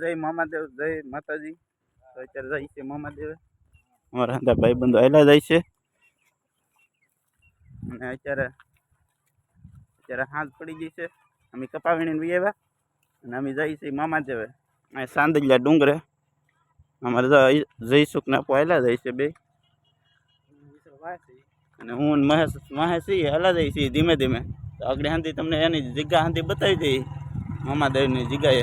જય મામાદેવ જય માતાજી તો અત્યારે જાય છે મામાદેવ અમારા બધા ભાઈબંધો આવેલા જાય છે અને અત્યારે અત્યારે હાથ પડી ગઈ છે અમે કપાવીને બી આવ્યા અને અમે જઈએ છીએ મામાદેવે અહીં સાંદલિયા ડુંગરે અમારે જઈશું ને પહેલાં જાય છે બે અને હું મહેશ મહેશ હલા જઈ છીએ ધીમે ધીમે તો આગળ હાંધી તમને એની જગ્યા હાંધી બતાવી દઈ મામાદેવની જગ્યાએ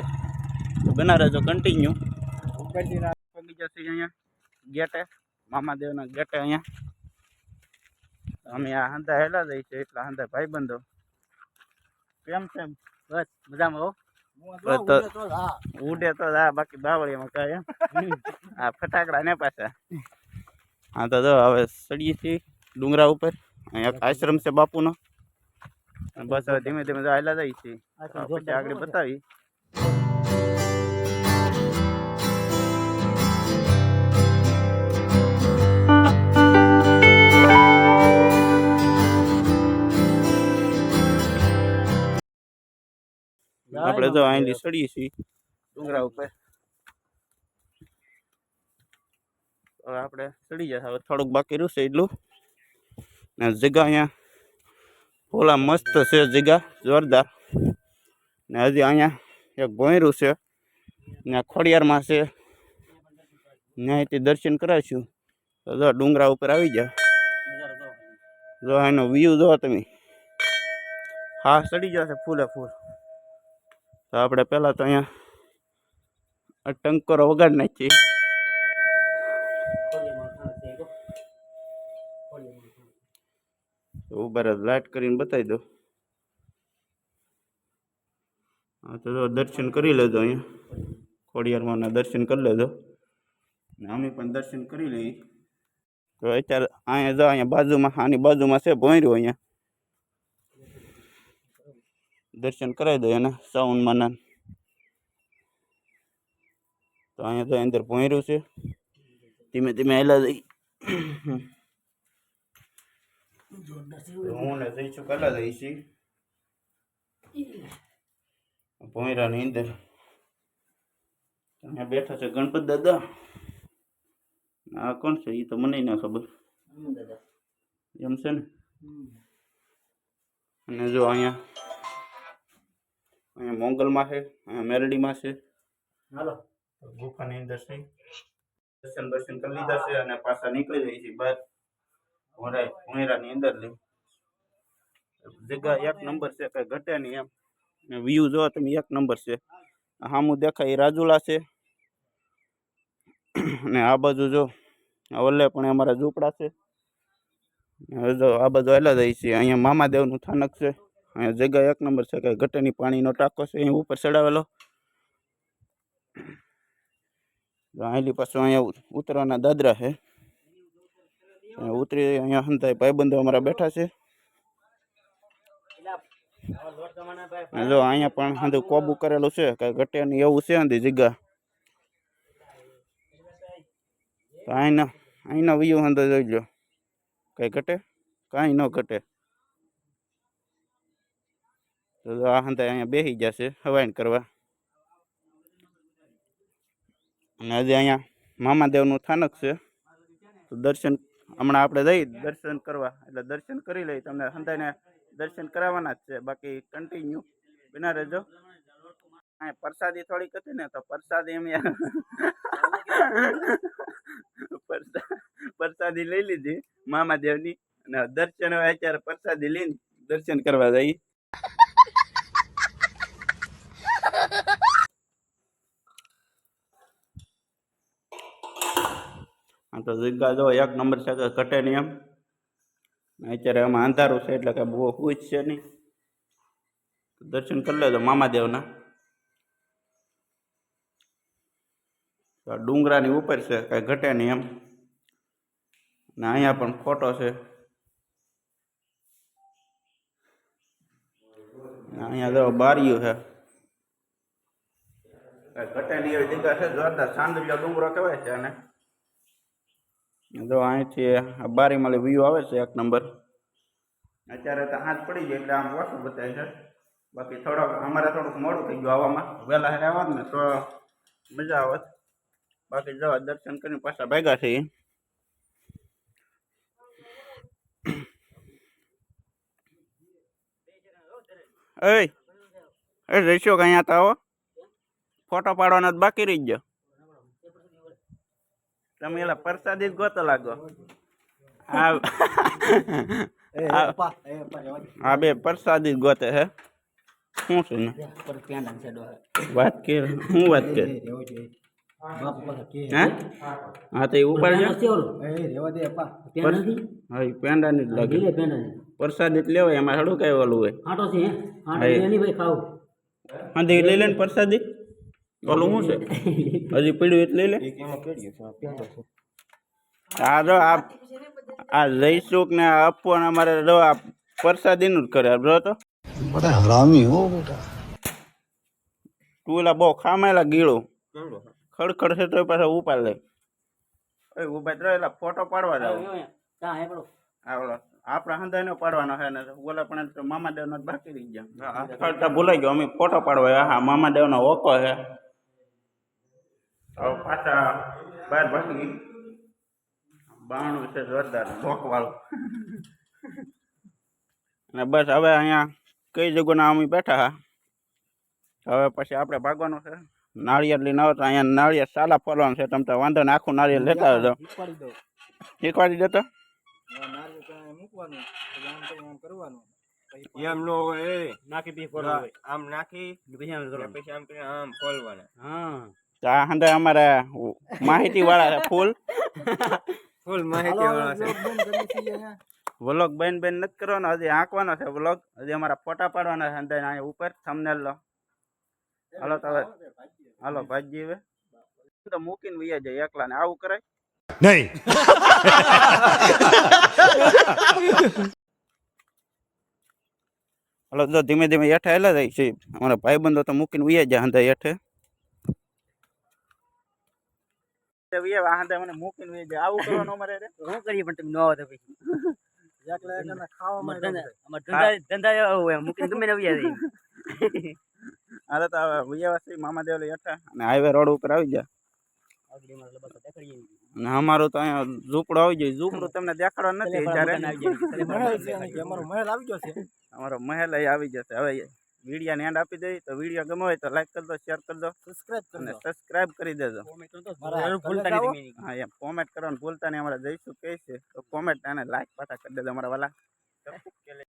बना रहे जो कंटिन्यू ऊपर जी पहुंची जैसे अँ गेट है मामा देव ना गेट है अँ અમે આ હંધા હેલા જઈ છે એટલા હંધા ભાઈબંધો કેમ છે બસ મજામાં હો ઉડે તો આ બાકી બાવળીમાં કાય આ ફટાકડા ને પાછા હા તો જો હવે સડીએ છીએ ડુંગરા ઉપર અહીંયા આશ્રમ છે બાપુનો બસ હવે ધીમે ધીમે હાલા જઈ છીએ આગળ બતાવી જો આઈન ચડી છે ડુંગરા ઉપર હવે આપણે ચડી જાતા હવે થોડુંક બાકી રહ્યું છે એટલું ને જગ્યાયા હોલા મસ્ત છે જગ્યા જોરદાર ને હજી આયા એક બોયરું છે ને ખોડિયાર માં છે નહી તે દર્શન કરાવશું તો જો ડુંગરા ઉપર આવી જાવ જો આનો view જો તમે હા ચડી જાશે ફૂલે ફૂલે તો આપણે પહેલા તો અહીંયા આ ટંકરો વગાડના છે કોની માતા છે ગો કોની સુ બર બ ライト કરીને બતાઈ દો આ તો દર્શન કરી લેજો અહીંયા ખોડિયાર માંના દર્શન કરી લેજો ને આમ ને પણ દર્શન કરી લે તો અત્યારે આયા જ આ બાજુમાં આની બાજુમાં છે ભોયરું અહીંયા દર્શન કરાવી દઈએ અને સાઉન્ડમાં ના તો અહીંયા તો અંદર પહોંચ્યું છે ધીમે ધીમે હેલા જઈ હું ને જઈશું કલા જઈશી ભોંયરાની અંદર અહીંયા બેઠા છે ગણપત દાદા આ કોણ છે એ તો મને ના ખબર એમ છે ને અને જો અહીંયા અહીંયા મોંગલમાં છે અહીંયા મેરડીમાં છે હાલો ગુફાની અંદર છે દર્શન દર્શન કરી લીધા છે અને પાછા નીકળી જાય છે બહાર ઉમેરાની અંદર લઈ જગ્યા એક નંબર છે કઈ ઘટે નહીં એમ વ્યૂ જો તમે એક નંબર છે સામું દેખાય એ રાજુલા છે અને આ બાજુ જો વલ્લે પણ અમારા ઝૂંપડા છે જો આ બાજુ આવેલા જાય છે અહીંયા મામાદેવનું સ્થાનક છે અહીંયા જગ્યા એક નંબર છે કે ગટરની પાણીનો ટાંકો છે અહીં ઉપર ચડાવેલો અહીંથી પાછું અહીંયા ઉતરવાના દાદરા છે ઉતરી અહીંયા હંતાય ભાઈબંધો અમારા બેઠા છે જો અહીંયા પણ હાંધુ કોબુ કરેલું છે કાંઈ ગટેની એવું છે હાંધી જગ્યા તો અહીંના અહીંનો વ્યૂ હાંધો જોઈ લો કાંઈ ઘટે કાંઈ ન ઘટે તો આ હંતા અહીંયા બેસી જશે હવાઈન કરવા અને આજે અહીંયા મામાદેવનું સ્થાનક છે તો દર્શન હમણાં આપણે જઈ દર્શન કરવા એટલે દર્શન કરી લઈ તમને હંતાઈને દર્શન કરાવવાના જ છે બાકી કન્ટિન્યુ બના રહેજો પ્રસાદી થોડીક હતી ને તો પ્રસાદી એમ પ્રસાદી લઈ લીધી મામાદેવની અને દર્શન અત્યારે પ્રસાદી લઈને દર્શન કરવા જઈએ તજે કા જો એક નંબર સગા કટે ન એમ ને ચરે માં આંતારું છે એટલે કે બહુ ખુદ છે ને તો દર્શન કરી લેજો મામા દેવના તો આ ડુંગરા ની ઉપર છે કઈ ઘટે ન એમ નાયા પણ ફોટો છે નાયા દો બારીયું છે કટે ન એ દેખા છે જો આ સાંદડિયા ડુંગરા કહેવાય છે અને અંદર આઈતી આ બારી માલે view આવે છે એક નંબર અત્યારે તો હાથ પડી ગયો એટલે આમ વાતું બતાઈ જ બાકી થોડું અમારે થોડું મોડું થઈ ગયું આવવામાં વેલા હે આવાડ ને તો મજા આવત બાકી જવા દર્શન કરીને પાછા ભાગ્યા થઈ એ એ રેશોક આયા તા હો ફોટો પાડવાનો તો બાકી રહી ગયો તમે એલા પ્રસાદી જ ગોતો લાગો હા બે પ્રસાદી જ ગોતે હે શું છે ને વાત કે હું વાત કે હા તો એ ઉપર હા પેંડા ની જ લાગે પ્રસાદ એટલે લેવાય એમાં હડું કઈ ઓલું હોય હા એની લઈ લે પ્રસાદી ઓલું શું છે હજી પીડ્યું એટલે લે આ જો આ આ જયસુખ ને આ અને અમારે જો આ પ્રસાદીનું જ કરે બ્રો તો બધા હરામી હો બેટા તું એલા બહુ ખામેલા ગીળો ખડખડ છે તો પાછા ઉપાડ લે એ ઉભા રહે એલા ફોટો પાડવા જાવ આવડો આપણા હંધાને પાડવાનો છે ને ઓલા પણ મામા દેવ દેવનો બાકી રહી ગયા ફરતા ભૂલાઈ ગયો અમે ફોટો પાડવા હા મામા દેવ નો ઓકો હે હવે પાછા બહાર ભાગી બાણું છે જોરદાર શોખવાળું ને બસ હવે અહીંયા કઈ જગ્યાના અમે બેઠા હા હવે પછી આપણે ભાગવાનું છે નાળિયેર લઈને આવો તો અહીંયા નાળિયેર સાલા ફોલવાનું છે તમે તો વાંધો ને આખું નાળિયેર લેતા આવજો શીખવાડી દેતો એમ નો હોય નાખી પછી આમ નાખી પછી આમ ફોલવાના હા હા હ んだ અમારે માહિતી વાળા ફૂલ ફૂલ માહિતી વાળા છે વ્લોગ બેન બેન નત કરવાનો હજી આંકવાનો છે વ્લોગ હજી અમાર ફટા પાડવાનો છે હ んだ આ ઉપર થમ્બનેલ હાલો તારે હાલો ભાગજી હવે તો મૂકીન વયા જાય એકલાને આવું કરાય નહીં હાલો જો ધીમે ધીમે હેઠા આલે જાય છે અમારે ભાઈબંધો તો મૂકીન વયા જાય હ んだ હેઠે મૂકીને આવું અમારે પણ ધંધા એવા હોય મૂકીને તો હવે વિયાવાસી મામા દેવલી અને હાઈવે રોડ ઉપર આવી ગયા અમારું તો અહીંયા ઝૂંપડું આવી જાય ઝૂંપડું તમને દેખાડવા નથી અમારો મહેલ આવી ગયો છે અમારો મહેલ આવી જશે હવે ને એન્ડ આપી દઈ તો વિડીયો ગમે હોય તો લાઈક કરી દો શેર કરી દો સબસ્ક્રાઇબ કરી સબસ્ક્રાઇબ કરી દેજો હા એમ કોમેન્ટ કરવાનું ભૂલતા નહીં અમારે જઈશું કહે છે તો કોમેન્ટ અને લાઈક પાછા કરી દેજો અમારા વાલા